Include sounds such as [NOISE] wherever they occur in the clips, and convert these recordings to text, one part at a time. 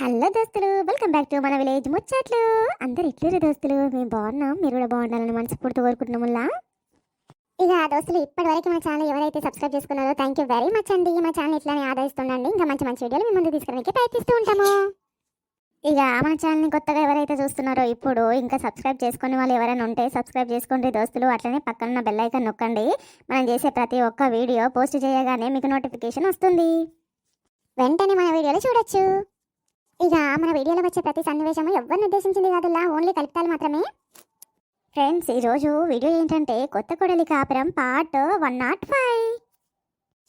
Hello దోస్తులు welcome back to మన village ముచ్చట్లు. అందరు ఇట్లేరు దోస్తులు? మేము బాగున్నాం మీరు కూడా బాగుండాలని మనస్ఫూర్తి కోరుకుంటున్నాముల్లా ఇక దోస్తులు ఇప్పటివరకు మా ఛానల్ ఎవరైతే సబ్స్క్రైబ్ చేసుకున్నారో థ్యాంక్ యూ వెరీ మచ్ అండి. మా ఛానల్ ఇట్లానే ఆదరిస్తుండండి. ఇంకా మంచి మంచి వీడియోలు మేము ముందు తీసుకోవడానికి ప్రయత్నిస్తూ ఉంటాము. ఇక మా ఛానల్ని కొత్తగా ఎవరైతే చూస్తున్నారో ఇప్పుడు ఇంకా సబ్స్క్రైబ్ చేసుకునే వాళ్ళు ఎవరైనా ఉంటే సబ్స్క్రైబ్ చేసుకోండి దోస్తులు. అట్లనే పక్కన ఉన్న బెల్ ఐకాన్ నొక్కండి. మనం చేసే ప్రతి ఒక్క వీడియో పోస్ట్ చేయగానే మీకు నోటిఫికేషన్ వస్తుంది. వెంటనే మన వీడియోలు చూడొచ్చు. ఇక మన వీడియోలో వచ్చే ప్రతి సన్నివేశము ఎవరిని ఉద్దేశించింది కాదులా ఓన్లీ కలుపుతాలు మాత్రమే. ఫ్రెండ్స్ ఈరోజు వీడియో ఏంటంటే కొత్త కొడలి కాపురం పార్ట్ వన్ నాట్ ఫైవ్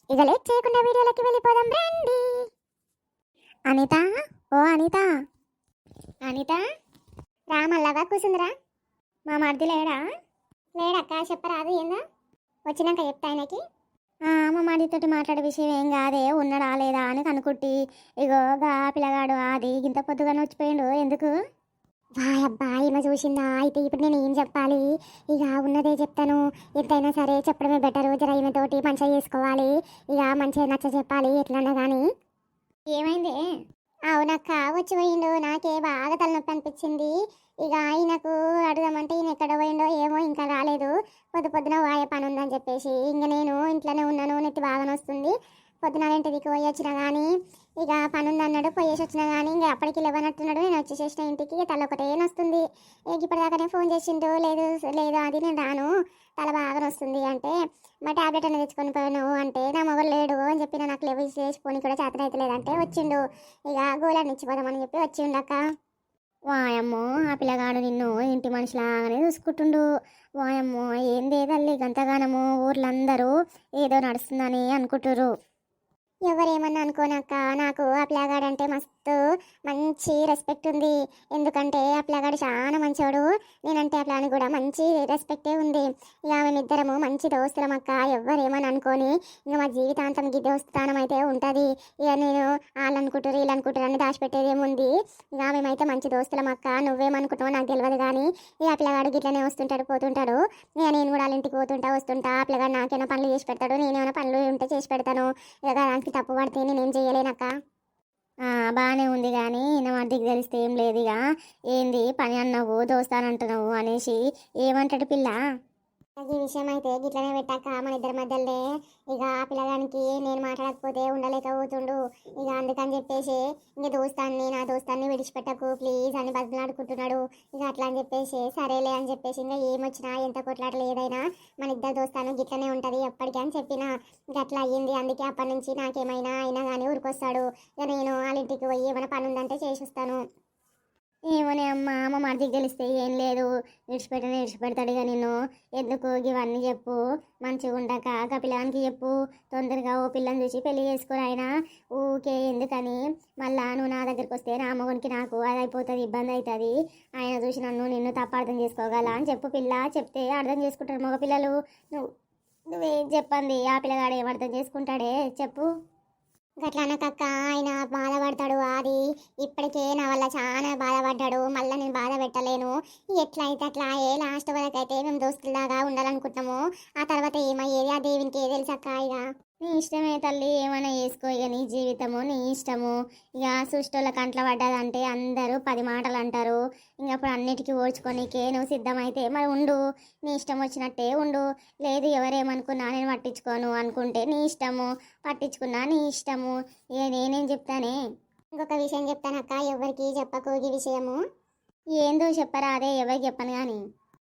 ఇక లేట్ చేయకుండా వీడియోలోకి వెళ్ళిపోదాం రండి. అనిత ఓ అనిత. అనిత రా మల్లగా కూసుందిరా. మా మరిది లేడా? లేడక్క చెప్పరాదు ఏందా? వచ్చినాక చెప్తా ఆయనకి. అమ్మ మా మాట్లాడే విషయం ఏం కాదే ఉన్నాడా లేదా అని కనుక్కుంటి. ఇగో గా పిల్లగాడు అది ఇంత పొద్దుగానే వచ్చిపోయిండు ఎందుకు? వాయ్ అబ్బా ఈమె చూసిందా? అయితే ఇప్పుడు నేను ఏం చెప్పాలి? ఇక ఉన్నదే చెప్తాను. ఎంతైనా సరే చెప్పడమే బెటర్ జర ఈమెతోటి మంచిగా చేసుకోవాలి. ఇక మంచిగా నచ్చ చెప్పాలి ఎట్లన్నా కానీ ఏమైంది? అవునక్క వచ్చి పోయిండు. నాకే బాగా తలనొప్పి అనిపించింది. ఇక ఆయనకు అడుగుదామంటే ఈయన ఎక్కడ పోయిండో ఏమో ఇంకా రాలేదు. పొద్దు పొద్దున వాయ పని ఉందని చెప్పేసి ఇంక నేను ఇంట్లోనే ఉన్నాను నెత్తి బాగానే వస్తుంది. పొద్దున ఇంటికి పోయి వచ్చినా కానీ ఇక పని అన్నాడు పోయేసి వచ్చినా కానీ ఇంకా అప్పటికి లేవనట్టున్నాడు నేను వచ్చేసేసిన ఇంటికి తల ఒకటే వస్తుంది ఇక ఇప్పటిదాకానే ఫోన్ చేసిండు లేదు లేదు అది నేను రాను. తల బాగా వస్తుంది అంటే మా ట్యాబ్లెట్ అనేది తెచ్చుకొని పోయాను అంటే నా మొగలు లేడు అని చెప్పి నాకు లేవు చేసుకొని కూడా చేతన అయితే లేదంటే వచ్చిండు. ఇక గోళాన్ని ఇచ్చిపోదామని చెప్పి వచ్చిండక్క. వాయమ్మో ఆ పిల్లగాడు నిన్ను ఇంటి మనిషిలాగానే చూసుకుంటుండు. వాయమ్మో ఏందే తల్లి గంతగానము ఊర్లందరూ ఏదో నడుస్తుందని అనుకుంటురు ఎవరేమన్నా అనుకోనక్క నాకు ఆ పిల్లగాడంటే మస్తు మంచి రెస్పెక్ట్ ఉంది. ఎందుకంటే ఆ పిల్లగాడు చాలా మంచోడు. నేనంటే ఆ పిల్లని కూడా మంచి రెస్పెక్టే ఉంది. ఇక మేమిద్దరము మంచి దోస్తులం అక్క. ఎవరేమని అనుకొని ఇంకా మా జీవితాంతం ఈ దోస్తానం అయితే ఉంటుంది. ఇక నేను వాళ్ళు అనుకుంటారు వీళ్ళు అనుకుంటారు అని దాచిపెట్టేది ఏముంది. ఇక మేమైతే మంచి దోస్తులం అక్క. నువ్వేమనుకుంటావో నాకు తెలియదు కానీ ఇక ఆ పిల్లగాడు గిట్లనే వస్తుంటాడు పోతుంటాడు. ఇక నేను కూడా వాళ్ళ ఇంటికి పోతుంటా వస్తుంటా. ఆ పిల్లగాడు నాకేమైనా పనులు చేసి పెడతాడు నేనేమైనా పనులు ఉంటే చేసి పెడతాను. ఇక దానికి తప్పు పడితే నేనేం చేయలేనక్క. బాగానే ఉంది కానీ నా వాటికి తెలిస్తే ఏం లేదు ఇక ఏంది పని అన్నావు దోస్తానంటున్నావు అనేసి ఏమంటాడు పిల్ల? ఈ విషయం అయితే గిట్లనే పెట్టాక మన ఇద్దరి మధ్యలో ఇక ఆ పిల్లగానికి నేను మాట్లాడకపోతే ఉండలేకపోతుండు. ఇక అందుకని చెప్పేసి ఇంక దోస్తాన్ని నా దోస్తాన్ని విడిచిపెట్టకు ప్లీజ్ అని బదులాడుకుంటున్నాడు ఇక అట్లా అని చెప్పేసి సరేలే అని చెప్పేసి ఇంకా ఏమొచ్చినా ఎంత కొట్లాటలు ఏదైనా మన ఇద్దరు దోస్తాను గిట్లనే ఉంటుంది ఎప్పటికీ అని చెప్పిన. ఇక అట్లా అయ్యింది. అందుకే అప్పటి నుంచి నాకేమైనా అయినా కానీ ఊరికొస్తాడు. ఇక నేను వాళ్ళ ఇంటికి పోయి ఏమైనా పని ఉందంటే చేసి వస్తాను. ఏమోనే అమ్మ అమ్మ మరిదికి తెలిస్తే ఏం లేదు. విడిచిపెట్టని విడిచిపెడతాడు ఇక నేను ఎందుకు? ఇవన్నీ చెప్పు. మంచిగా ఉండక ఆ పిల్లగానికి చెప్పు. తొందరగా ఓ పిల్లని చూసి పెళ్ళి చేసుకోరు ఆయన ఊకే ఎందుకని? మళ్ళా నువ్వు నా దగ్గరికి వస్తే నా మగనికి నాకు అది అయిపోతుంది ఇబ్బంది అవుతుంది ఆయన చూసి నన్ను నిన్ను తప్ప అర్థం చేసుకోగల అని చెప్పు పిల్ల. చెప్తే అర్థం చేసుకుంటారు మగ పిల్లలు నువ్వు నువ్వేం చెప్పండి ఆ పిల్లగాడు ఏం అర్థం చేసుకుంటాడే? చెప్పు. గట్లా అనకక్క ఆయన బాధపడతాడు అది ఇప్పటికే నా వల్ల చాలా బాధపడ్డాడు. మళ్ళీ నేను బాధ పెట్టలేను. ఎట్లా అయితే అట్లా ఏ లాస్ట్ వరకు అయితే మేము దోస్తులాగా ఉండాలనుకుంటున్నాము ఆ తర్వాత ఏమయ్యేది? ఆ దేవునికి ఏ తెలుసక్క ఇక? నీ ఇష్టమే తల్లి ఏమైనా చేసుకో ఇక నీ జీవితము నీ ఇష్టము. ఇక సృష్టిలో కంట్ల పడ్డదంటే అందరూ పది మాటలు అంటారు. ఇంక అప్పుడు అన్నిటికీ ఓడ్చుకోనికే నువ్వు సిద్ధమైతే మరి ఉండు. నీ ఇష్టం వచ్చినట్టే ఉండు. లేదు ఎవరేమనుకున్నా నేను పట్టించుకోను అనుకుంటే నీ ఇష్టము పట్టించుకున్నా నీ ఇష్టము. ఇక నేనేం చెప్తానే? ఇంకొక విషయం చెప్తానక్క ఎవరికి చెప్పకు ఈ విషయము. ఏందో చెప్పరా అదే ఎవరికి చెప్పను కానీ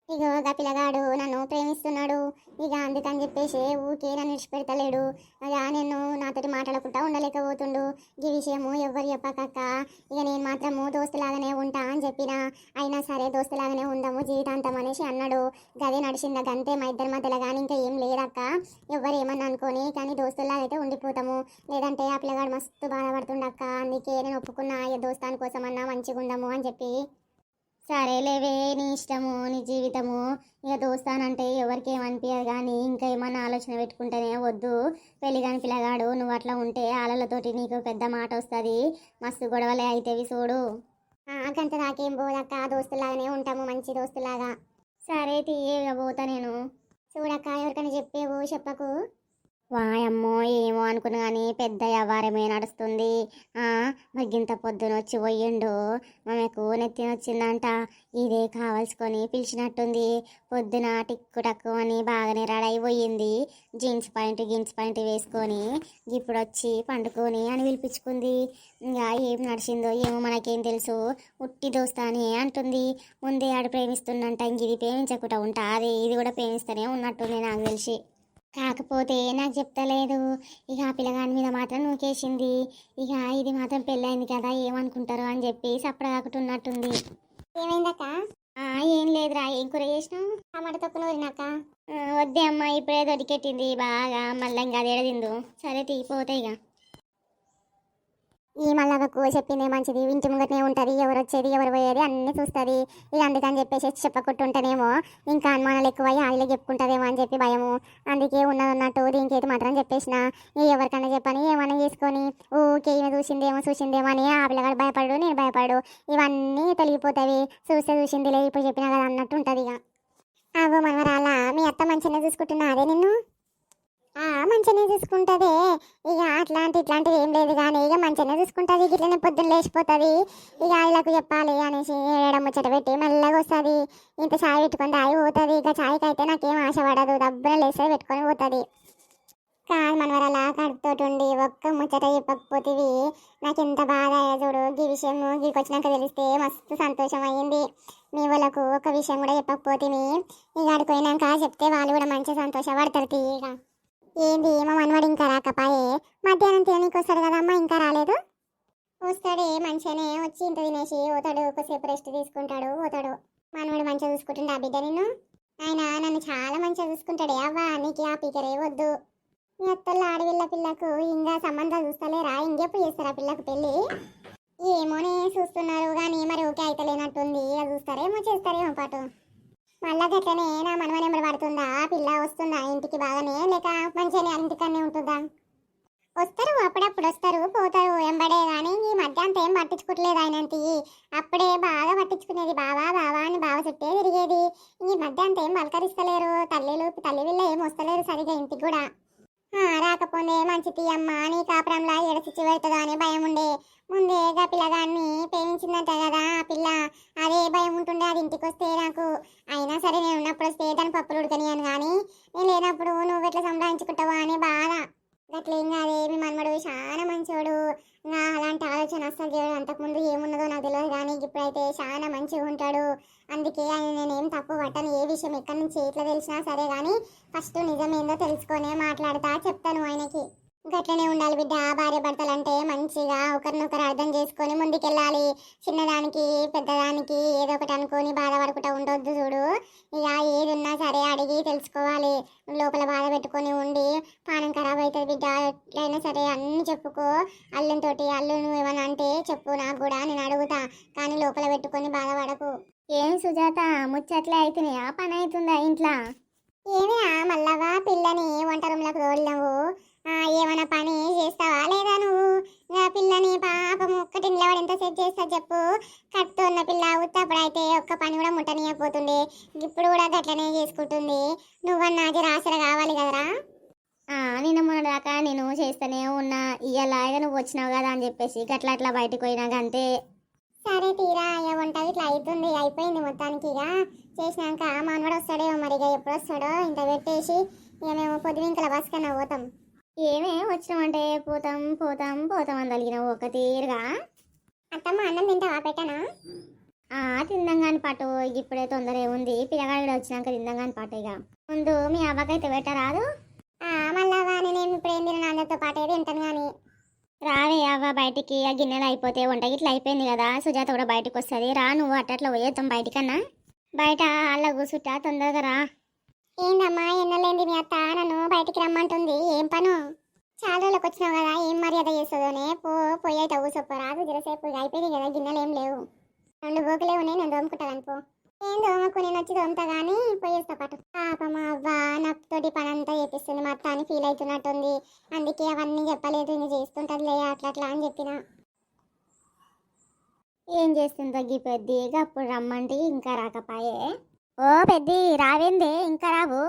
ఇగో గా పిల్లగాడు నన్ను ప్రేమిస్తున్నాడు. ఇక అందుకని చెప్పేసి ఊకే నన్ను విడిచిపెడతలేడు. ఇక నేను నాతోటి మాట్లాడకుండా ఉండలేకపోతుండు. ఈ విషయము ఎవరు చెప్పకక్క. ఇక నేను మాత్రము దోస్తులాగానే ఉంటా అని చెప్పిన. అయినా సరే దోస్తులాగానే ఉందాము జీవితాంతం అనేసి అన్నాడు. గదే నడిచింది అంతే. మా ఇద్దరి మధ్యలో కానీ ఇంకా ఏం లేదక్క. ఎవరు ఏమన్నా అనుకోని కానీ దోస్తులాగైతే అయితే ఉండిపోతాము. లేదంటే ఆ పిల్లగాడు మస్తు బాధపడుతుండక్క. అందుకే నేను ఒప్పుకున్నా ఈ దోస్తాని కోసం అన్నా మంచిగా ఉందాము అని చెప్పి సరేలేవే నీ ఇష్టము నీ జీవితము ఇక దోస్తానంటే ఎవరికి ఏమనిపించదు కానీ ఇంకా ఏమన్నా ఆలోచన పెట్టుకుంటేనే వద్దు. పెళ్ళి కాని పిల్లగాడు నువ్వు అట్లా ఉంటే ఆలలతోటి నీకు పెద్ద మాట వస్తుంది. మస్తు గొడవలే అయితేవి చూడు గంట నాకేం పోదక్క దోస్తులాగానే ఉంటాము మంచి దోస్తులాగా సరే తీయగా పోతా నేను. చూడక్క ఎవరికైనా చెప్పేవు చెప్పకు. వాయమ్మో ఏమో అనుకున్నా కానీ పెద్ద వ్యవహారమే నడుస్తుంది. మరి గింత పొద్దున వచ్చి పోయిండు. మమెకు నెత్తిన వచ్చిందంట ఇదే కావలసుకొని పిలిచినట్టుంది. పొద్దున టిక్కు టక్కు అని బాగానే రెడీ అయిపోయింది. జీన్స్ పాయింట్ జీన్స్ పాయింట్ వేసుకొని ఇప్పుడు వచ్చి పండుకొని అని పిలిపించుకుంది. ఇంకా ఏం నడిచిందో ఏమో మనకేం తెలుసు. ఉట్టి దోస్తానే అంటుంది. ముందే ఆడు ప్రేమిస్తుందంట ఇంక ఇది ప్రేమించకుండా ఉంటా. అది ఇది కూడా ప్రేమిస్తూనే ఉన్నట్టుంది నాకు తెలిసి. కాకపోతే నాకు చెప్తలేదు. ఇక ఆ పిల్లగాని మీద మాత్రం నూకేసింది. ఇక ఇది మాత్రం పెళ్ళైంది కదా ఏమనుకుంటారో అని చెప్పి సప్పుడు కాకుతున్నట్టుంది ఏమైందక్క? ఏం లేదురా ఏం కూర చేసినావు? టమాటా తొక్కు నూరినాక వద్దే అమ్మ ఇప్పుడే దొరికెట్టింది బాగా మళ్ళీ ఇంకా అది ఎడదిందు సరే తీపోతాయి ఇక. ఈ మల్లవకు చెప్పిందే మంచిది ఇంటి ముంగటనే ఉంటుంది ఎవరు వచ్చేది ఎవరు పోయేది అన్నీ చూస్తుంది. ఇక అందుకని చెప్పేసి చెప్పకుంటుంటేనేమో ఇంకా అనుమానాలు ఎక్కువై ఆయిలే చెప్పుకుంటుందేమో అని చెప్పి భయము. అందుకే ఉన్నది ఉన్నట్టు దీనికైతే మాత్రం చెప్పేసిన. ఎవరికైనా చెప్పని ఏమైనా చేసుకొని ఊకే ఈమె చూసిందేమో చూసిందేమో అని ఆ పిల్లగాడు భయపడు నేను భయపడు. ఇవన్నీ తొలగిపోతాయి. చూస్తే చూసిందిలే ఇప్పుడు చెప్పినా కదా అన్నట్టు ఉంటుంది ఇక. అవో మనవరాలా మీ అత్త మంచిగా చూసుకుంటున్నా అదే నిన్ను? మంచిగానే చూసుకుంటుంది. ఇక అట్లాంటి ఇట్లాంటివి ఏం లేదు కానీ ఇక మంచిగానే చూసుకుంటుంది. ఇట్లనే పొద్దున్న లేచిపోతుంది. ఇక ఆయనకు చెప్పాలి అనేసి ఏడమ్మ ముచ్చట పెట్టి మెల్లగా వస్తుంది. ఇంత చాయ్ పెట్టుకొని దాయి పోతుంది. ఇక చాయ్కి అయితే నాకేం ఆశ పడదు. దబ్బున లేస్తే పెట్టుకొని పోతుంది. కాదు మనవరాల కడుపుతోటి ఒక్క ముచ్చట చెప్పకపోతేవి. నాకు ఎంత బాధ అయ్యా చూడు. ఈ విషయం గీకి వచ్చినాక తెలిస్తే మస్తు సంతోషం అయ్యింది మీ వాళ్ళకు ఒక విషయం కూడా చెప్పకపోతే ఇక ఆడిపోయినాక చెప్తే వాళ్ళు కూడా మంచి సంతోషపడతారు తీ ఏంది మా మనవాడు ఇంకా రాకపాయే? మధ్యాహ్నం తిననీకి వస్తాడు కదమ్మా ఇంకా రాలేదు? వస్తాడే మంచిగానే వచ్చి ఇంత తినేసి పోతాడు ఒకసేపు రెస్ట్ తీసుకుంటాడు పోతాడు. మనవాడు మంచిగా చూసుకుంటుండే ఆ బిడ్డ నిన్ను? ఆయన నన్ను చాలా మంచిగా చూసుకుంటాడే అవ్వా నీకు ఆ పీకరే వద్దు మీ అత్తల్లో ఆడపిల్ల పిల్లకు ఇంకా సంబంధాలు చూస్తలేరా? ఇంకెప్పుడు చేస్తారా పిల్లకు పెళ్ళి? ఏమోనే చూస్తున్నారు కానీ మరి ఓకే అయితే లేనట్టుంది ఇక చూస్తారేమో చేస్తారేమో పాటు. మళ్ళా గట్లనే నా మనవ నెంబర్ పడుతుందా? పిల్ల వస్తుందా ఇంటికి బాగానే? లేక మంచిగానే ఇంటికనే ఉంటుందా? వస్తారు అప్పుడప్పుడు వస్తారు పోతారు ఎంబడే కానీ ఈ మధ్య అంత ఏం పట్టించుకోవట్లేదు ఆయనంత. అప్పుడే బాగా పట్టించుకునేది బావా బావా అని బావ చుట్టే తిరిగేది. ఈ మధ్య అంత ఏం పలకరిస్తలేరు తల్లిలు తల్లి వీళ్ళ ఏం వస్తలేరు సరిగా ఇంటికి కూడా. రాకపోతే మంచిది అమ్మ అని కాపురంలా ఎడసిచ్చి పెడుతుందా అని భయం ఉండే. ముందే గా పిల్లగాన్ని ప్రేమించిందంట కదా ఆ పిల్ల. అదే భయం ఉంటుండే అది ఇంటికి వస్తే నాకు అయినా సరే నేను ఉన్నప్పుడు వస్తే దాని పప్పులు ఉడకనియను కానీ నేను లేనప్పుడు నువ్వు ఎట్లా సంపాదించుకుంటావా అని బాధ గట్లేం కాదే మీ మన్మడు చాలా మంచోడు నా అలాంటి ఆలోచన అస్సలు చేయడు అంతకుముందు ఏమున్నదో నాకు తెలియదు కానీ ఇప్పుడైతే చాలా మంచిగా ఉంటాడు అందుకే ఆయన నేనేం తప్పు పట్టను ఏ విషయం ఎక్కడి నుంచి ఎట్లా తెలిసినా సరే కానీ ఫస్ట్ నిజమేందో తెలుసుకొనే మాట్లాడతా చెప్తాను ఆయనకి గట్లనే ఉండాలి బిడ్డ భార్య భర్తలు అంటే మంచిగా ఒకరినొకరు అర్థం చేసుకొని ముందుకెళ్ళాలి చిన్నదానికి పెద్దదానికి ఏదో ఒకటి అనుకొని బాధపడకుండా ఉండొద్దు చూడు ఇక ఏది ఉన్నా సరే అడిగి తెలుసుకోవాలి లోపల బాధ పెట్టుకొని ఉండి పానం ఖరాబ్ అవుతుంది బిడ్డ. ఎట్లయినా సరే అన్ని చెప్పుకో. అల్లునితోటి అల్లు నువ్వు ఏమన్నా అంటే చెప్పు నాకు కూడా నేను అడుగుతా. కానీ లోపల పెట్టుకొని బాధపడకు. ఏం సుజాత? ముచ్చట్లే అవుతున్నాయా పని అవుతుందా ఇంట్లో? ఏమి మళ్ళవా పిల్లని వంట రూమ్లోకి తోలినావు. ఆ, ఏమైనా పని చేస్తావా లేదా నువ్వు? నా పిల్లని పాపం ఒక్కటి నిలబడి ఎంత సెట్ చేస్తా చెప్పు. కట్టున్న పిల్ల ఉత్తప్పుడు అయితే ఒక్క పని కూడా ముట్టనీయకపోతుండే. ఇప్పుడు కూడా గట్లనే చేసుకుంటుంది. నువ్వన్నా అది రాసర కావాలి కదరా? నిన్న మొన్న దాకా నేను చేస్తూనే ఉన్నా. ఇయ్యాల నువ్వు వచ్చినావు కదా అని చెప్పేసి గట్ల అట్లా బయటకు పోయినాక అంతే. సరే తీరా ఇక వంట ఇట్లా అవుతుంది అయిపోయింది మొత్తానికి ఇక. చేసినాక మనవాడు వస్తాడేమో మరి ఇక ఎప్పుడు వస్తాడో ఇంత పెట్టేసి ఇక మేము పొద్దువింకల బస్ కన్నా పోతాం. ఏమే వచ్చినామంటే పోతాం పోతాం పోతాం అని తలిగినావు ఒక తీరుగా? అత్తమ్మ అన్నం తింటావా? పెట్టనా? ఆ తిందాం కానీ పాటు ఇప్పుడే తొందర ఏముంది పిల్లగాడు వచ్చినాక తిందాం కానీ పాటు ఇక. ముందు మీ అవ్వకైతే పెట్టరాదు? మళ్ళా నేనేం ఇప్పుడు ఏం తిన అందరితో పాటు తింటాను కానీ రావే అవ్వ బయటికి ఆ గిన్నెలు అయిపోతే వంట గిట్ల అయిపోయింది కదా సుజాత కూడా బయటకు వస్తుంది. రా నువ్వు అట్టట్లో పోయేద్దాం బయటికన్నా. బయట అల్ల కూర్చుంటా తొందరగా రా. ఏందమ్మా ఎన్నలేంది మీ అత్త? నన్ను బయటికి రమ్మంటుంది. ఏం పను? చాలా రోజులకు వచ్చినావు కదా ఏం మర్యాద చేస్తుందోనే? పో పోయేట ఊసొప్ప రాదు జరసేపు. అయిపోయింది కదా గిన్నెలు ఏం లేవు. రెండు బోకులే ఉన్నాయి నేను దోముకుంటా అనుకో ఏం దోమకు నేను వచ్చి దోమతా కానీ పోయేస్తా పాటు. పాపం అవ్వ నాతోటి పని అంతా చేపిస్తుంది మా అత్త అని ఫీల్ అవుతున్నట్టుంది. అందుకే అవన్నీ చెప్పలేదు ఇది చేస్తుంటదిలే అట్లా అట్లా అని చెప్పిన. ఏం చేస్తుంది తగ్గి పెద్ది అప్పుడు రమ్మంటే ఇంకా రాకపాయే. ఓ పెద్ది రావేందే ఇంకా రావు?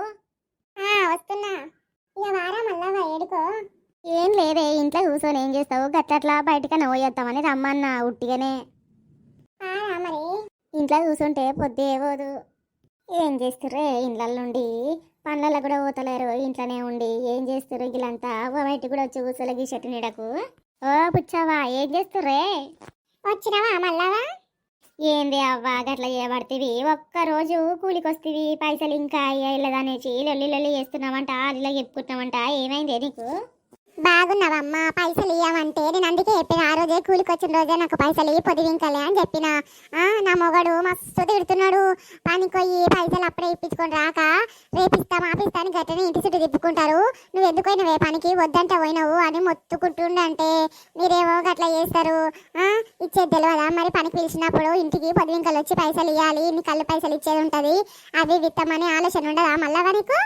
వస్తున్నా. ఇక వారా మళ్ళా ఏడుకో. ఏం లేదే ఇంట్లో కూర్చొని ఏం చేస్తావు? గట్లట్లా బయటకన్నా పోయేస్తామని రమ్మన్నా ఉట్టిగానే. మరి. ఇంట్లో కూర్చుంటే పొద్దే పోదు. ఏం చేస్తుర్రే ఇండ్ల నుండి పండ్లలో కూడా పోతలేరు ఇంట్లోనే ఉండి. ఏం చేస్తుర్రు వీళ్ళంతా బయట కూడా వచ్చి కూర్చోలే చెట్టు నీడకు. ఓ పుచ్చావా ఏం చేస్తుర్రే? వచ్చినావా మళ్ళావా ఏంది అవ్వ గట్ల చేయబడితివి? ఒక్కరోజు కూలికొస్తివి పైసలు ఇంకా ఇళ్ళదనేసి లొల్లి లొల్లి చేస్తున్నావంట అదిలా చెప్పుకుంటున్నావంట? ఏమైంది నీకు? బాగున్నావమ్మా పైసలు ఇవ్వమంటే నేను అందుకే చెప్పిన. ఆ రోజే కూలికి వచ్చిన రోజే నాకు పైసలు ఇవి పొదివింకలే అని చెప్పిన. ఆ, నా మొగడు మస్తు తిడుతున్నాడు. పనికి పోయి పైసలు అప్పుడే ఇప్పించుకొని రాక రేపిస్తా మాపిస్తా అని గట్టనే ఇంటి చుట్టూ తిప్పుకుంటారు. నువ్వు ఎందుకు పోయినవే పనికి? వద్దంటే పోయినావు అని మొత్తుకుంటుండంటే మీరేమో గట్లా చేస్తారు. ఆ, ఇచ్చేది తెలియదా మరి పనికి పిలిచినప్పుడు ఇంటికి పొదివింకలు వచ్చి పైసలు ఇవ్వాలి ఇన్ని కళ్ళు పైసలు ఇచ్చేది ఉంటుంది. అవి విత్తమని ఆలోచన ఉండదా మళ్ళా నీకు?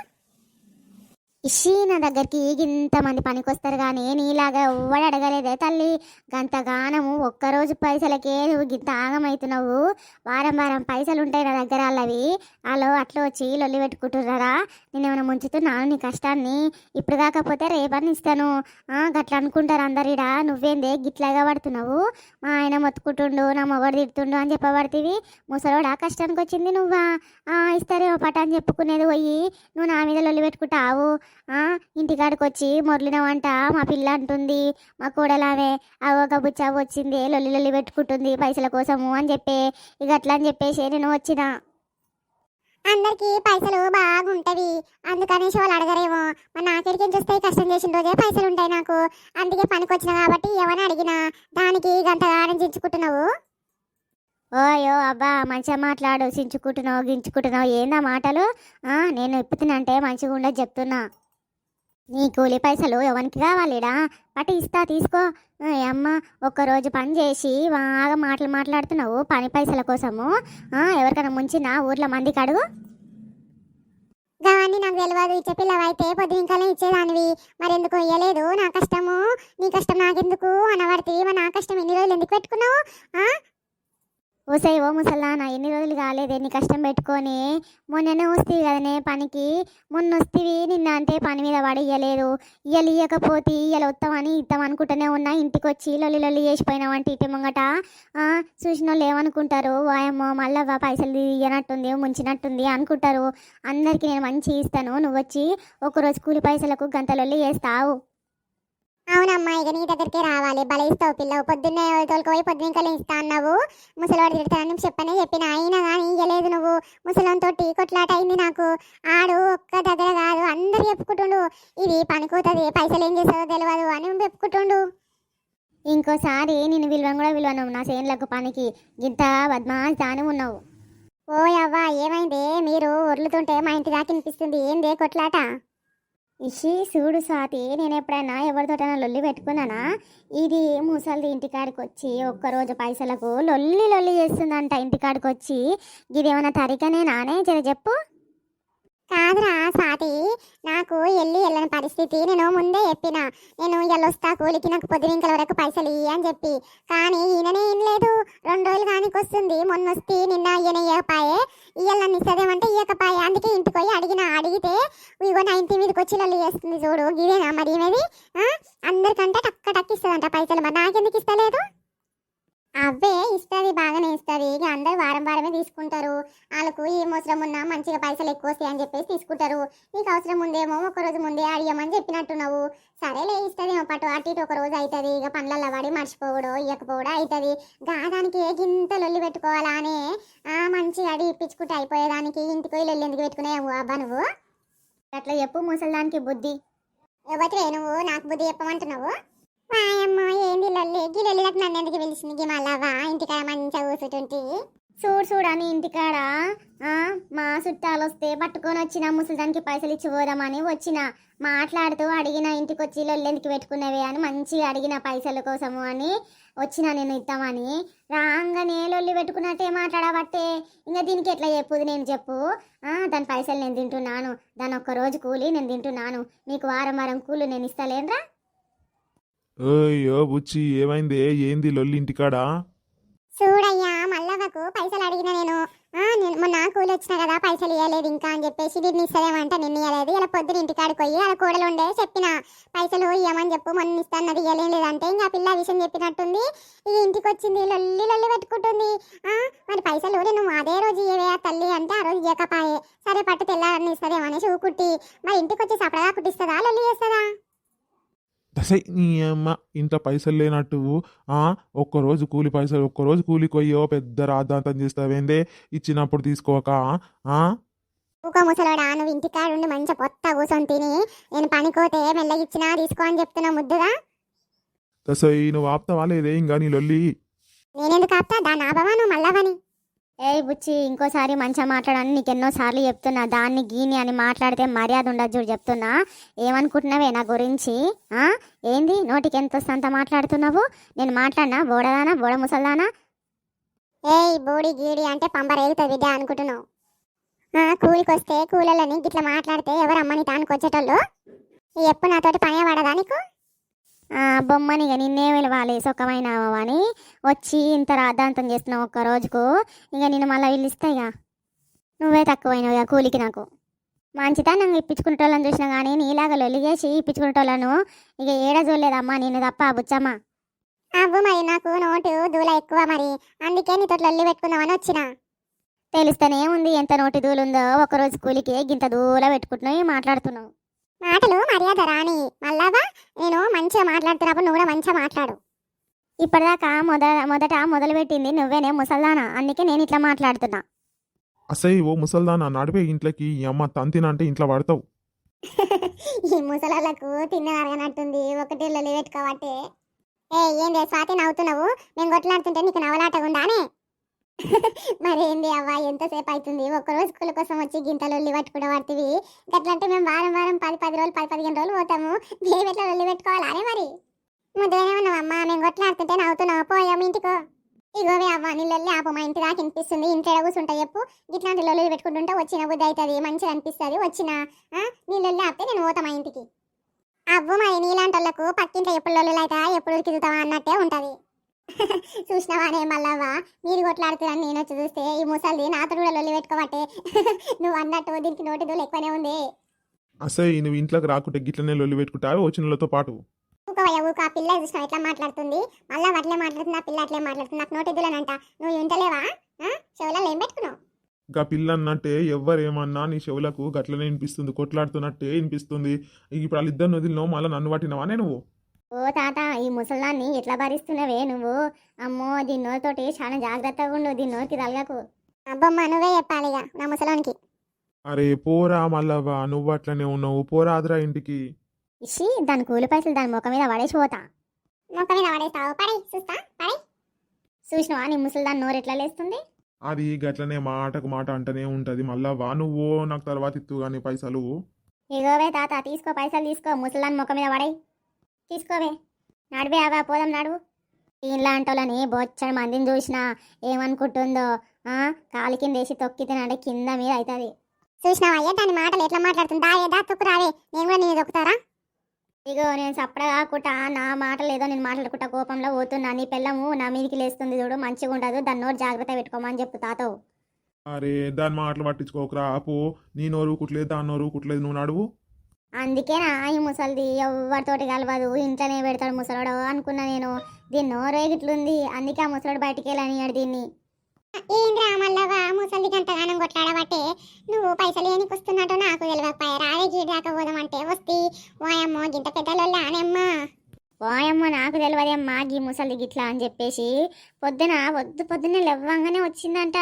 ఇషి నా దగ్గరికి ఇంతమంది పనికొస్తారు కానీ నీలాగా ఎవ్వడు అడగలేదే తల్లి. గంతగానము ఒక్కరోజు పైసలకే నువ్వు గింత ఆగమవుతున్నావు వారం వారం పైసలు ఉంటాయి నా దగ్గర వాళ్ళవి వాళ్ళు అట్లా వచ్చి లొల్లి పెట్టుకుంటున్నారా నేను ఏమైనా ముంచుతున్నాను నీ కష్టాన్ని? ఇప్పుడు కాకపోతే రేపని ఇస్తాను. గట్లా అనుకుంటారు అందరిడా? నువ్వేందే గిట్లాగా పడుతున్నావు? మా ఆయన మొత్తుకుంటుండు నా మొగడు తిడుతుండు అని చెప్పబడుతుంది ముసలోడా కష్టానికి వచ్చింది నువ్వా ఇస్తారేమో పట అని చెప్పుకునేది పోయి నువ్వు నా మీద లొల్లి పెట్టుకుంటావు. ఇంటికాడికి వచ్చి మొర్లినవంట మా పిల్ల అంటుంది మా కోడలామె. అవొక బుచ్చ వచ్చింది లొల్లి లొల్లి పెట్టుకుంటుంది పైసల కోసము అని చెప్పి ఇక అట్లా అని చెప్పేసి నేను వచ్చిన. అందరికి పైసలు బాగుంటవి. అందుకనేసి వాళ్ళు అడగరేమో మరి నాకెడికి ఏం చూస్తాయి కష్టం చేసిన రోజే పైసలు ఉంటాయి నాకు. అందుకే పనికి వచ్చిన కాబట్టి ఏమని అడిగినా దానికి గంటగా చించుకుంటున్నావు? ఓయో అబ్బా మంచిగా మాట్లాడు చించుకుంటున్నావు గించుకుంటున్నావు. ఏందా మాటలు? ఆ, నేను ఇప్పుతున్నంటే మంచిగా ఉండదు చెప్తున్నా. నీ కూలి పైసలు ఎవరికి కావాలిడా? పట్టి ఇస్తా తీసుకో అమ్మ ఒక్కరోజు పని చేసి బాగా మాటలు మాట్లాడుతున్నావు. పని పైసల కోసము. ఎవరికైనా ముంచినా ఊర్లో మందికి అడుగు గవాన్ని నాకు తెలియదు ఇచ్చే పిల్లవైతే పొద్దుంకాలే ఇచ్చేదానివి. మరెందుకు ఇయ్యలేదు నా కష్టము. నీ కష్టం నాకెందుకు? అనబడితే నా కష్టం ఎన్ని రోజులు ఎందుకు పెట్టుకున్నావు? ఓసై ఓ ముసల్లానా ఎన్ని రోజులు కాలేదు ఎన్ని కష్టం పెట్టుకొని. మొన్ననే వస్తీవి కదనే పనికి. మొన్న వస్తేవి నిన్న అంటే పని మీద పడి ఇయ్యలేదు. ఇయ్యలు ఇయ్యకపోతే ఇయ్యలు వస్తామని ఇద్దాం అనుకుంటూనే ఉన్నా. ఇంటికి వచ్చి లొల్లి లొల్లి చేసిపోయినావంటే ఇటు ముంగట. ఆ, చూసిన వాళ్ళు ఏమనుకుంటారు? వాయమ్మో మళ్ళా పైసలు ఇయ్యనట్టుంది ముంచినట్టుంది అనుకుంటారు. అందరికీ నేను మంచి ఇస్తాను. నువ్వు వచ్చి ఒకరోజు కూలి పైసలకు గంట వేస్తావు చేస్తావు. అవునమ్మా ఇక నీ దగ్గరికి రావాలి. బల పిల్లవు. పొద్దున్నే తోలుకోయి పొద్దున ఇంకా లేస్తా అన్నావు. ముసలివాడు తిడతానని చెప్పనే చెప్పిన అయినా కానీ ఇయ్యలేదు నువ్వు. ముసలంతోటి కొట్లాట అయింది నాకు. ఆడు ఒక్క దగ్గర కాదు అందరు చెప్పుకుంటుండు. ఇది పనికోతుంది పైసలు ఏం చేస్తావో తెలియదు అని చెప్పుకుంటుండు. ఇంకోసారి నేను విలువను కూడా విలువను నా చేనులకు పనికి గింత బద్మాస్ దాని ఉన్నావు. ఓ ఏమైంది? మీరు ఒర్లుతుంటే మా ఇంటి దాకా వినిపిస్తుంది. ఏందే కొట్లాట? ఇషి చూడు స్వాతి నేను ఎప్పుడైనా ఎవరితోటైనా లొల్లి పెట్టుకున్నానా? ఇది ముసలిది ఇంటికాడికి వచ్చి ఒక్కరోజు పైసలకు లొల్లి లొల్లి చేస్తుందంట ఇంటికాడికి వచ్చి ఇదేమన్నా తరికనే నానే జర చెప్పు. కాదురా స్వాతి నాకు వెళ్ళి వెళ్ళని పరిస్థితి. నేను ముందే చెప్పిన నేను ఎల్లొస్తా కూలికి నాకు పొద్దువింకల వరకు పైసలు ఇయ్యి అని చెప్పి. కానీ ఈయననే ఏం లేదు. రెండు రోజులు కానికి వస్తుంది. మొన్న వస్తే నిన్న ఈయన ఇయ్యకపాయే. ఇయ్యాలని ఇస్తుందేమంటే ఇవ్వకపాయే అందుకే ఇంటికి పోయి అడిగిన అడిగితే ఇగో నా ఇంటి మీదకి వచ్చి లల్లి చేస్తుంది చూడు. ఇదేనా మరి ఏమేది? అందరికంటే టక్క టక్కిస్తుందంట పైసలు మరి. నాకెందుకు ఇస్తలేదు? అవే ఇస్తుంది బాగానే ఇస్తుంది. ఇక అందరు వారం వారమే తీసుకుంటారు. వాళ్ళకు ఏం అవసరం ఉన్నా మంచిగా పైసలు ఎక్కువ వస్తాయి అని చెప్పేసి తీసుకుంటారు. నీకు అవసరం ఉందేమో ఒక రోజు ముందే అడిగామని చెప్పినట్టున్నావు. సరేలే ఇస్తుంది పట్టు. అటు ఇటు ఒక రోజు అవుతుంది ఇక పనులలో పడి మర్చిపోవడో ఇవ్వకపోవడో అవుతుంది గాదానికి ఏ గింత లొల్లి పెట్టుకోవాలా అని మంచిగా అడి ఇప్పించుకుంటే అయిపోయేదానికి ఇంటికి పోయి లొల్లి ఎందుకు పెట్టుకునేవు అబ్బా నువ్వు? అట్లా చెప్పు ముసలిదానికి బుద్ధి. ఇవ్వట్లే నువ్వు? నాకు బుద్ధి చెప్పమంటున్నావు? వాయమ్మో ఏంది లొల్లి? గీ లొల్లిలకు నన్ను ఎందుకు పిలిచింది? గీ మళ్ళావా ఇంటికాడ మంచిగా కూర్చుంటుంది చూడు చూడని ఇంటికాడ. మా చుట్టాలు వస్తే పట్టుకొని వచ్చిన ముసలిదానికి పైసలు ఇచ్చి పోదామని వచ్చిన. మాట్లాడుతూ అడిగిన ఇంటికి వచ్చి లొల్లెందుకు పెట్టుకునేవే అని మంచిగా అడిగిన పైసల కోసము అని వచ్చిన నేను ఇద్దామని. రాగానే లొల్లి పెట్టుకున్నట్టే మాట్లాడబట్టే. ఇంకా దీనికి ఎట్లా చెప్పుది నేను చెప్పు. దాని పైసలు నేను తింటున్నాను. దాని ఒక్క రోజు కూలి నేను తింటున్నాను. నీకు వారం వారం కూలి నేను ఇస్తలేనురా. ఓయ్ బుచ్చి ఏమైందే? ఏంది లొల్లి ఇంటికాడా? చూడయ్యా మళ్ళా పైసలు అడిగిన నేను. నేను మొన్న కూలి వచ్చిన కదా పైసలు ఇవ్వలేదు ఇంకా అని చెప్పేసి నిన్ను ఇస్తాదేమంటే నిన్ను ఇవ్వలేదు ఇలా పొద్దున ఇంటికాడికి పోయి అలా కూడలు ఉండే చెప్పిన పైసలు ఇవ్వమని చెప్పు మొన్న ఇస్తానది ఇవ్వలేం లేదంటే ఇంకా పిల్ల విషయం చెప్పినట్టుంది. ఇది ఇంటికి వచ్చింది లొల్లి లొల్లి పెట్టుకుంటుంది. మరి పైసలు నేను అదే రోజు ఇవ్వవే ఆ తల్లి అంటే ఆ రోజు ఇవ్వకపాయే సరే పట్టు తెల్లారని ఇస్తుందేమో అనేసి ఊకుట్టి మరి ఇంటికి వచ్చి సపడగా కుట్టిస్తుందా లొల్లి చేస్తుందా? దసై నీ అమ్మ ఇంత పైసలు లేనట్టు ఒక్కరోజు కూలి పైసలు ఒక్కరోజు కూలి కొయ్యో పెద్ద రాద్దాంతం చేస్తావేందే? ఇచ్చినప్పుడు తీసుకోక ఆ? ఊకో ముసలోడా నువ్వు ఇంటికాడ ఉండి మంచిగా పొత్త కూర్చొని తిని నేను పనికోతే మెల్లగా ఇచ్చినా తీసుకో అని చెప్తున్నా ముద్దుగా? దసై నువ్వు ఆపుతావా లేదే ఇంకా నీ లొల్లి? నేనెందుకు ఆపుతా? నువ్వు మళ్ళవని ఏ బుచ్చి ఇంకోసారి మంచిగా మాట్లాడని నీకు ఎన్నోసార్లు చెప్తున్నా. దాన్ని గీని అని మాట్లాడితే మర్యాద ఉండదు చూడు చెప్తున్నా. ఏమనుకుంటున్నావే నా గురించి? ఏంది? నోటికి ఎంత వస్తే అంత మాట్లాడుతున్నావు? నేను మాట్లాడినా? బోడదానా? బోడ ముసల్దానా? ఏ బోడి గీడి అంటే పంపరేగుతుంది బిడ్డ అనుకుంటున్నావు. కూలికి వస్తే కూలీలని గిట్ల మాట్లాడితే ఎవరు అమ్మని వచ్చేటోళ్ళు ఎప్పుడు నాతోటి పనే పడదా నీకు? బొమ్మని ఇక నిన్నే విలవాలి సుఖమైన అని వచ్చి ఇంత రాద్ధాంతం చేస్తున్నావు ఒక్క రోజుకు ఇక నేను మళ్ళీ పిలిస్తా ఇక. నువ్వే తక్కువైనవు ఇక కూలికి నాకు. మంచితనం ఇప్పించుకునేటోళ్ళని చూసినా కానీ నీలాగా లొలిగేసి ఇప్పించుకునేటోళ్ళను ఇక ఏడ చూడలేదమ్మా నేను తప్ప బుచ్చమ్మ. అవ్వు మరి నాకు నోటు దూల ఎక్కువ మరి అందుకే నీతో లొల్లి పెట్టుకుందామని వచ్చిన. తెలుస్తూనే ఉంది ఎంత నోటి దూలు ఉందో ఒక రోజు కూలికి గింత దూల పెట్టుకుంటున్నావు మాట్లాడుతున్నావు? మాటలు మర్యాద రాని మళ్ళావా నేను మంచిగా మాట్లాడుతున్నప్పుడు నువ్వు కూడా మంచిగా మాట్లాడు. ఇప్పటిదాకా మొదట మొదట మొదలుపెట్టింది నువ్వేనే ముసల్దానా? అందుకే నేను ఇట్లా మాట్లాడుతున్నా. అసై ఓ ముసల్దానా? నడిపే ఇంట్లోకి ఈ అమ్మ తంతినంటే ఇంట్లో పడతావు. [LAUGHS] ఈ ముసలాళ్ళకు తిన్నదరగనట్టుంది ఒకటి లొల్లి పెట్టుకోవట్టే ఏ ఏంది స్వాతి నవ్వుతున్నావు? మేము కొట్లాడుతుంటే నీకు నవలాటగుండానే మరి అవ్వ? ఎంతసేపు అవుతుంది ఒక్కరోజు స్కూల్ కోసం వచ్చి గింతలు లొల్లి పట్టుకుంటూ పడుతుంది గట్లంటే మేము వారం వారం పది పది రోజులు పది పదిహేను రోజులు పోతాము. మేము ఎట్లా లొల్లి అరే మరి? ముద్దగానే ఉన్నావమ్మా మేము కొట్లాడుతుంటే నవ్వుతున్నావు. పోయాము ఇంటికో. ఇగోవే అవ్వ నీ ఆపు. మా ఇంటి దాకా వినిపిస్తుంది. ఇంట్లో కూర్చుంటా చెప్పు. ఇట్లాంటి లొల్లు పెట్టుకుంటుంటే వచ్చిన బుద్ధి అవుతుంది మంచిగా అనిపిస్తుంది. వచ్చిన ఆ, నీ ఆపితే నేను పోతా మా ఇంటికి. అవ్వు మరి నీలాంటి వాళ్ళకు పక్కింట్లో ఎప్పుడు లొల్లులు అవుతా ఎప్పుడు కిదుతావా అన్నట్టే ఉంటుంది. చూసినవానే మళ్ళావా మీరు కొట్లాడుతున్నారని నేను వచ్చి చూస్తే ఈ ముసలిది నాతో కూడా లొల్లి పెట్టుకోబట్టే [LAUGHS] నువ్వు అన్నట్టు దీనికి నోటి దూలు ఎక్కువనే ఉంది. అసై నువ్వు ఇంట్లోకి రాకుంటే గిట్లనే లొల్లి పెట్టుకుంటావు? వచ్చిన వాళ్ళతో పాటు. ఊకోవయ్య ఊక ఆ పిల్ల చూసినావు? ఎట్లా మాట్లాడుతుంది? మళ్ళీ అట్లే మాట్లాడుతుంది ఆ పిల్ల అట్లే మాట్లాడుతుంది నాకు నోటి దూలనంట. నువ్వు వింటలేవా? చెవులలో ఏం పెట్టుకున్నావు? గా పిల్ల అన్నట్టే ఎవ్వరేమన్నా నీ చెవులకు గట్లనే వినిపిస్తుంది కొట్లాడుతున్నట్టే వినిపిస్తుంది. ఇప్పుడు వాళ్ళిద్దరు నదిలో మళ్ళీ నన్ను పట్టినవా నువ్వు? ఓ తాత ఈ ముసలాన్ని ఎట్లా భరిస్తున్నావే నువ్వు? అమ్మో దీని నోరుతోటి చాలా జాగ్రత్తగా ఉండు దీని నోరుకి తలగకు. అబ్బమ్మ నువ్వే చెప్పాలి నా ముసలానికి. అరే పోరా మల్లవ్వ నువ్వు అట్లనే ఉన్నావు పోరా అదరా ఇంటికి. ఇషి దాని కూలి పైసలు దాని ముఖం మీద పడేసి పోతా. ముఖం మీద పడేస్తావు? పడి చూస్తా పడి చూసినావా నీ ముసలి దాని నోరు ఎట్లా లేస్తుంది? అది గట్లనే మాటకు మాట అంటనే ఉంటది మల్లవ్వ. నువ్వు నాకు తర్వాత ఇత్తు కానీ పైసలు. ఇగోవే తాత తీసుకో పైసలు తీసుకో ముసలాన్ని ముఖం మీద పడే తీసుకోవే. నడివే అవా పోదాం నడువు ఇలాంటి వాళ్ళని బొచ్చడి మందిని చూసినా ఏమనుకుంటుందో ఆ? కాలు కింద వేసి తొక్కి తినంటే కింద మీద అవుతుంది చూసినావా? దాని మాటలు ఎట్లా మాట్లాడుతుందా? ఏదా తొక్కురావే నేను కూడా నేను దొక్కుతారా ఇగో నేను సప్పడ కాకుండా నా మాటలు ఏదో నేను మాట్లాడుకుంటా కోపంలో పోతున్నా. నీ పిల్లము నా మీదకి లేస్తుంది చూడు మంచిగా ఉండదు. దాన్ని నోరు జాగ్రత్త పెట్టుకోమని చెప్పు తాతవు. అరే దాని మాటలు పట్టించుకోకరా. ఆపు నీ నోరు కుట్లేదు దాని నోరు కుట్లేదు నువ్వు నడువు. అందుకేనా ఈ ముసలిది ఎవరితోటి కలవదు. ఇంట్లోనే పెడతాడు ముసలోడు అనుకున్నా నేను. దీన్ని నోరే గిట్లుంది. అందుకే ఆ ముసలోడు బయటికి వెళ్ళనియాడు దీన్ని. ఏంద్రా మల్లవా ముసలి గంటగానం కొట్లాడబట్టే నువ్వు పైసలు ఏనికి వస్తున్నట్టు నాకు తెలియకపోయా రాదే గీడి దాకా పోదామంటే వస్తే. వాయమ్మో గింత పెద్దలో ఆనమ్మా వాయమ్మ నాకు తెలియదేమ్మా గీ ముసలి గిట్లా అని చెప్పేసి పొద్దున పొద్దు పొద్దున్నే లేవ్వంగానే వచ్చిందంట.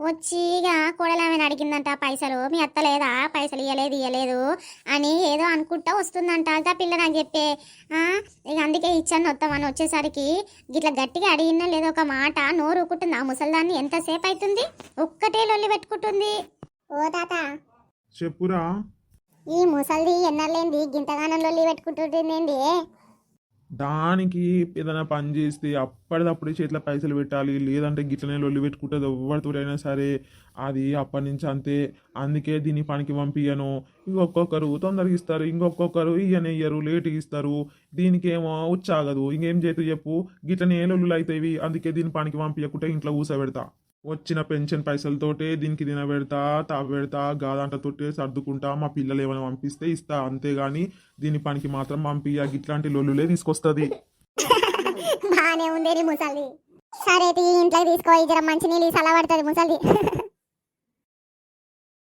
వచ్చి ఇక కోడలామెను అడిగిందంట పైసలు. మీ అత్త లేదా? పైసలు ఇయ్యలేదు ఇయ్యలేదు అని ఏదో అనుకుంటా వస్తుందంట. ఆ పిల్ల నాకు చెప్పే ఇక అందుకే ఇచ్చాను వస్తామని వచ్చేసరికి గిట్లా గట్టిగా అడిగినా లేదో ఒక మాట నోరు ఊకుంటుంది ఆ ముసల్దాన్ని ఎంతసేపు అవుతుంది ఒక్కటే లొల్లి పెట్టుకుంటుంది. ఓ తాత. చెప్పురా. ఈ ముసల్ది ఎన్నర్లేంది గింతగానం లొల్లి పెట్టుకుంటుంటుంది దానికి ఏదైనా పని చేస్తే అప్పటిదప్పుడే చేతిలో పైసలు పెట్టాలి లేదంటే గిట్లనే లొల్లి పెట్టుకుంటుంది. ఎవరితోడైనా సరే అది అప్పటి నుంచి అంతే. అందుకే దీన్ని పనికి పంపించను ఇంకొక్కొక్కరు తొందరగా ఇస్తారు ఇంకొక్కొక్కరు ఇయ్యని ఇయ్యరు లేటుగా ఇస్తారు. దీనికేమో ఉచ్చాగదు. ఇంకేం చేతి చెప్పు గిట్లనే లొల్లులు అవుతాయి. అందుకే దీన్ని పనికి పంపించకుంటే ఇంట్లో కూసబెడతా వచ్చిన పెన్షన్ పైసలతోటే దీనికి తినబెడతా తాపెడతా గాదంటతోటే సర్దుకుంటా మా పిల్లలు ఏమైనా పంపిస్తే ఇస్తా. అంతేగాని దీని పనికి మాత్రం పంపియ ఇట్లాంటి లొల్లులే తీసుకొస్తుంది. బాగానే ఉంది ముసలి సరే తీ తీసుకో. జర మంచి నీళ్ళు సలవడుతుంది ముసలి